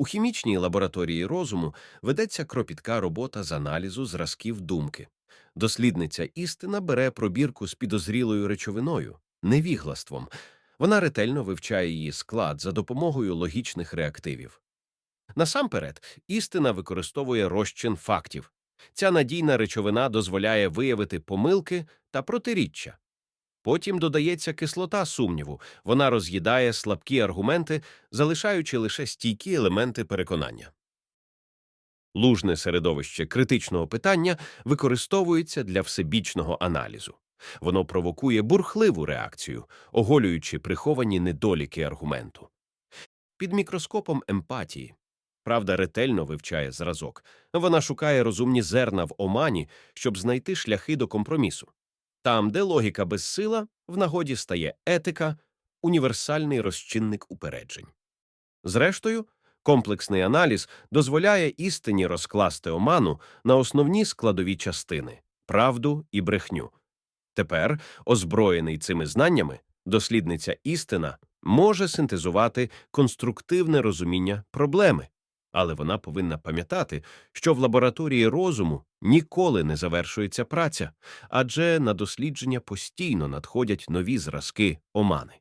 У хімічній лабораторії розуму ведеться кропітка робота з аналізу зразків думки. Дослідниця істина бере пробірку з підозрілою речовиною, невіглаством. Вона ретельно вивчає її склад за допомогою логічних реактивів. Насамперед, істина використовує розчин фактів. Ця надійна речовина дозволяє виявити помилки та протиріччя. Потім додається кислота сумніву, вона роз'їдає слабкі аргументи, залишаючи лише стійкі елементи переконання. Лужне середовище критичного питання використовується для всебічного аналізу. Воно провокує бурхливу реакцію, оголюючи приховані недоліки аргументу. Під мікроскопом емпатії правда ретельно вивчає зразок. Вона шукає розумні зерна в омані, щоб знайти шляхи до компромісу. Там, де логіка безсила, в нагоді стає етика, універсальний розчинник упереджень. Зрештою, комплексний аналіз дозволяє істині розкласти оману на основні складові частини правду і брехню. Тепер, озброєний цими знаннями, дослідниця істина може синтезувати конструктивне розуміння проблеми, але вона повинна пам'ятати, що в лабораторії розуму ніколи не завершується праця, адже на дослідження постійно надходять нові зразки омани.